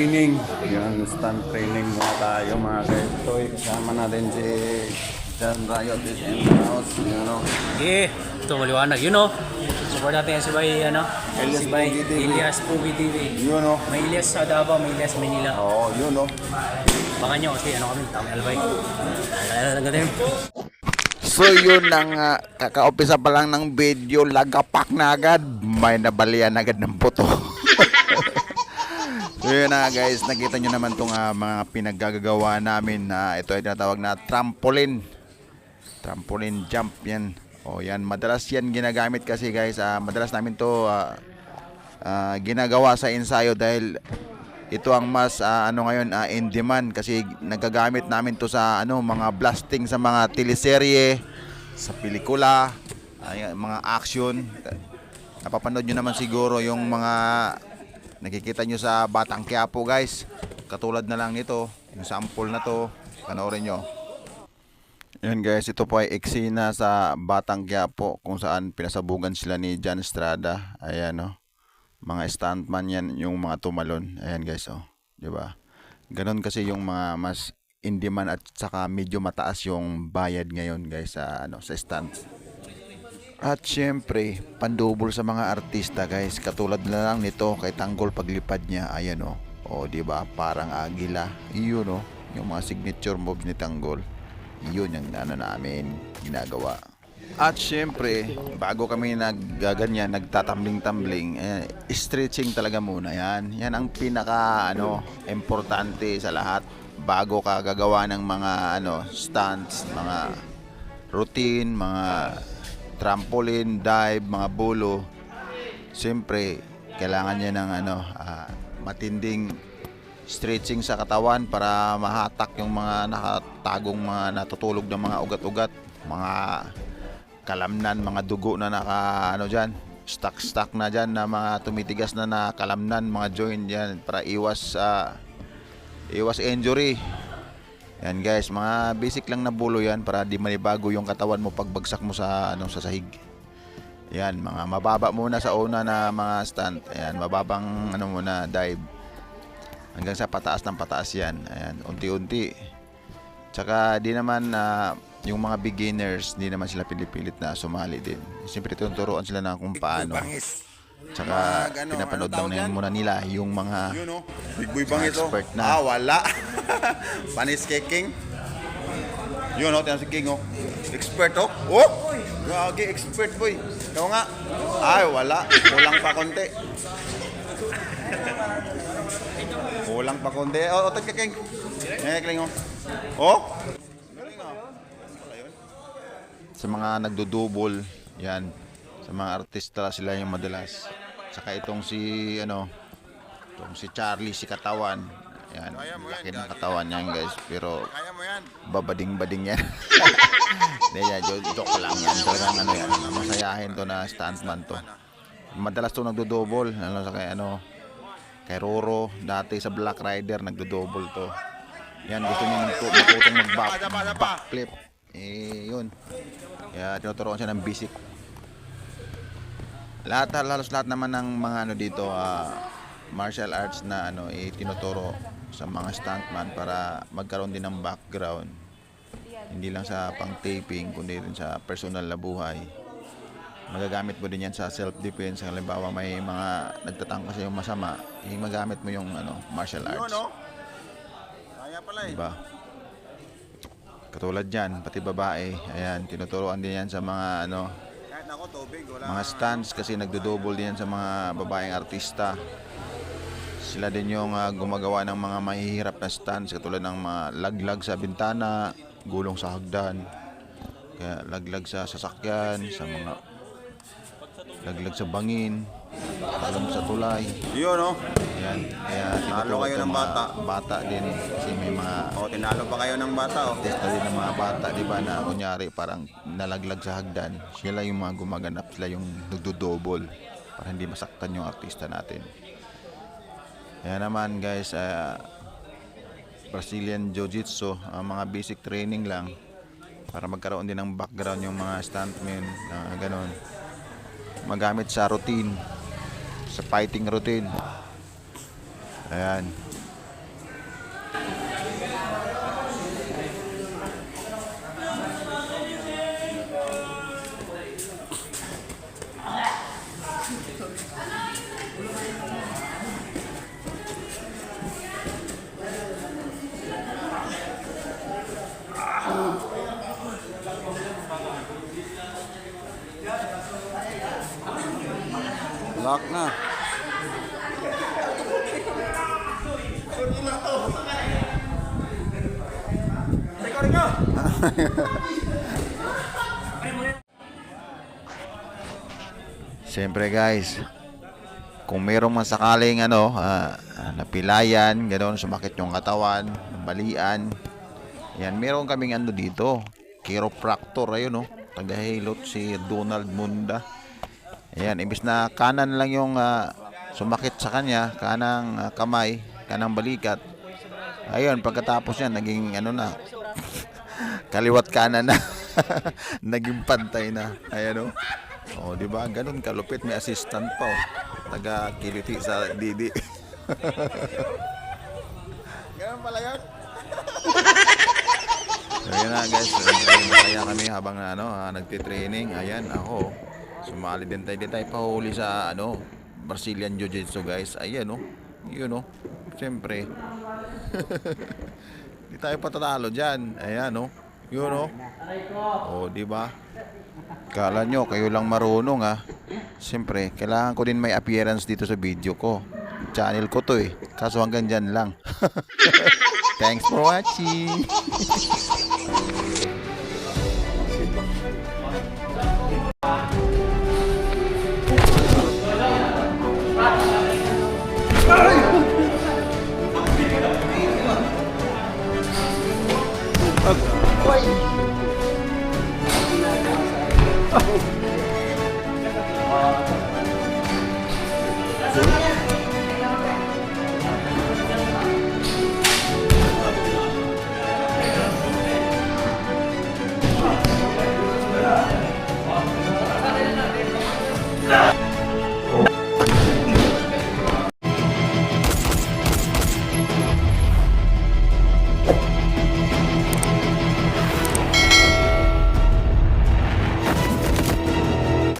training. Yan, stunt training muna tayo mga guys. So, kasama natin si John Riot is in the house. You know. Okay, ito maliwanag. Yun o. Support natin yan si Bay, ano? Elias si Bay, Pugi TV. Elias Pugi TV. Yun know. May Elias sa Davao, may Elias Manila. Oo, yun know. Baka nyo kasi ano kami, tama albay. Ang ganda yun. So yun ang uh, kakaumpisa pa lang ng video, lagapak na agad, may nabalian agad ng puto. so yun na guys, nakita nyo naman itong mga pinaggagawa namin na ito ay tinatawag na trampoline. Trampoline jump yan. O yan, madalas yan ginagamit kasi guys, ah, madalas namin to ah, ah, ginagawa sa ensayo dahil ito ang mas ah, ano ngayon ah, in demand kasi nagagamit namin to sa ano mga blasting sa mga teleserye, sa pelikula, ay, mga action. Napapanood nyo naman siguro yung mga nakikita nyo sa Batang Quiapo guys. Katulad na lang nito, yung sample na to, panoorin nyo. Yan guys, ito po ay eksena sa Batang Quiapo kung saan pinasabugan sila ni John Estrada. Ayan oh mga stuntman yan yung mga tumalon ayan guys oh di ba ganon kasi yung mga mas in demand at saka medyo mataas yung bayad ngayon guys sa ano sa stunts at syempre pandubol sa mga artista guys. Katulad na lang nito kay Tanggol paglipad niya ayan oh. Oh di ba? Parang agila. Yun oh. Yung mga signature moves ni Tanggol. Yun yung ano namin ginagawa. At syempre, bago kami naggaganyan, nagtatambling-tambling, eh, stretching talaga muna yan. Yan ang pinaka ano, importante sa lahat. Bago ka gagawa ng mga ano, stunts, mga routine, mga trampoline, dive, mga bulo. Siyempre, kailangan niya ng ano, ah, matinding stretching sa katawan para mahatak yung mga nakatagong mga natutulog ng mga ugat-ugat, mga kalamnan, mga dugo na naka ano diyan, stuck-stuck na diyan na mga tumitigas na na kalamnan, mga joint diyan para iwas sa iwas injury. Yan guys, mga basic lang na bulo yan para di manibago yung katawan mo pagbagsak mo sa ano sa sahig. Yan, mga mababa muna sa una na mga stunt. Ayan, mababang ano muna dive. Hanggang sa pataas ng pataas yan. Ayan, unti-unti. Tsaka di naman na yung mga beginners, di naman sila pinipilit na sumali din. Siyempre tinuturuan sila na kung paano. Tsaka Mag- ano, pinapanood ano lang yan? muna nila yung mga Yun know. Big boy oh. Expert na. Ah, wala. Panis kay King. Yun oh, tiyan si King oh. Expert oh. Oh! Gagi, expert boy. Ikaw nga. Ay, wala. Kulang pa konti. Kulang pa konti. Oh, otot ka King. Eh, King oh. Oh! Galing. Wala yun. sa mga nagdudubol, yan. Sa mga artista sila yung madalas. Saka itong si ano, itong si Charlie si Katawan. Yan, laki ng katawan niyan guys. Pero babading-bading yan. Hindi yan, joke, lang yan. Talagang ano yan, masayahin to na stuntman to. Madalas to nagdo-double, ano sa kay ano, kay Roro, dati sa Black Rider nagdo-double to. Yan, gusto niya nagtu- matutong mag-back, backflip. Eh, yun. Kaya tinuturoan siya ng basic. Lahat, halos lahat naman ng mga ano dito, ah, martial arts na ano, eh, tinuturo sa mga stuntman para magkaroon din ng background. Hindi lang sa pang taping kundi rin sa personal na buhay. Magagamit mo din yan sa self defense halimbawa may mga nagtatangka sa yung masama eh, magamit mo yung ano martial arts. Kaya pala eh. diba? Katulad yan pati babae ayan tinuturoan din yan sa mga ano ako tubig, wala. mga stunts kasi nagdo-double din sa mga babaeng artista sila din yung ah, gumagawa ng mga mahihirap na stunts katulad ng mga laglag sa bintana gulong sa hagdan kaya laglag sa sasakyan sa mga laglag sa bangin talon sa tulay Yun oh. Yan kaya Talo kayo ng bata. bata din kasi may mga Oh, tinalo pa kayo ng bata oh. test na din ng mga bata, di ba, na kunyari parang nalaglag sa hagdan. Sila yung mga gumaganap, sila yung nagdo-double para hindi masaktan yung artista natin. Kaya naman guys, ah, Brazilian Jiu-Jitsu, ang mga basic training lang para magkaroon din ng background yung mga stuntmen na ganon. Magamit sa routine, sa fighting routine. Ayan. Lock na. Siyempre guys, kung merong masakaling ano, ah, napilayan, gano'n, sumakit yung katawan, balian, yan, meron kaming ano dito, chiropractor, ayun no, taga-hilot si Donald Munda. Ayan, imbis na kanan lang yung ah, sumakit sa kanya, kanang ah, kamay, kanang balikat. Ayun, pagkatapos yan, naging ano na, kaliwat kanan na. naging pantay na. Ayan o. Oh, di ba? Ganun kalupit. May assistant pa oh. Taga kiliti sa Didi. Ganun pala yun. so, yun na guys. Masaya kami habang ano, ah, nagtitraining. Ayan, ako. Sumali din tayo. Di tayo pahuli sa ano, Brazilian Jiu-Jitsu guys. Ayan oh. Yun oh. Siyempre. Di tayo patatalo dyan. Ayan oh. Yun oh. Oh, di ba? Kala nyo, kayo lang marunong ah. Siyempre, kailangan ko din may appearance dito sa video ko. Channel ko to eh. Kaso hanggang dyan lang. Thanks for watching. now.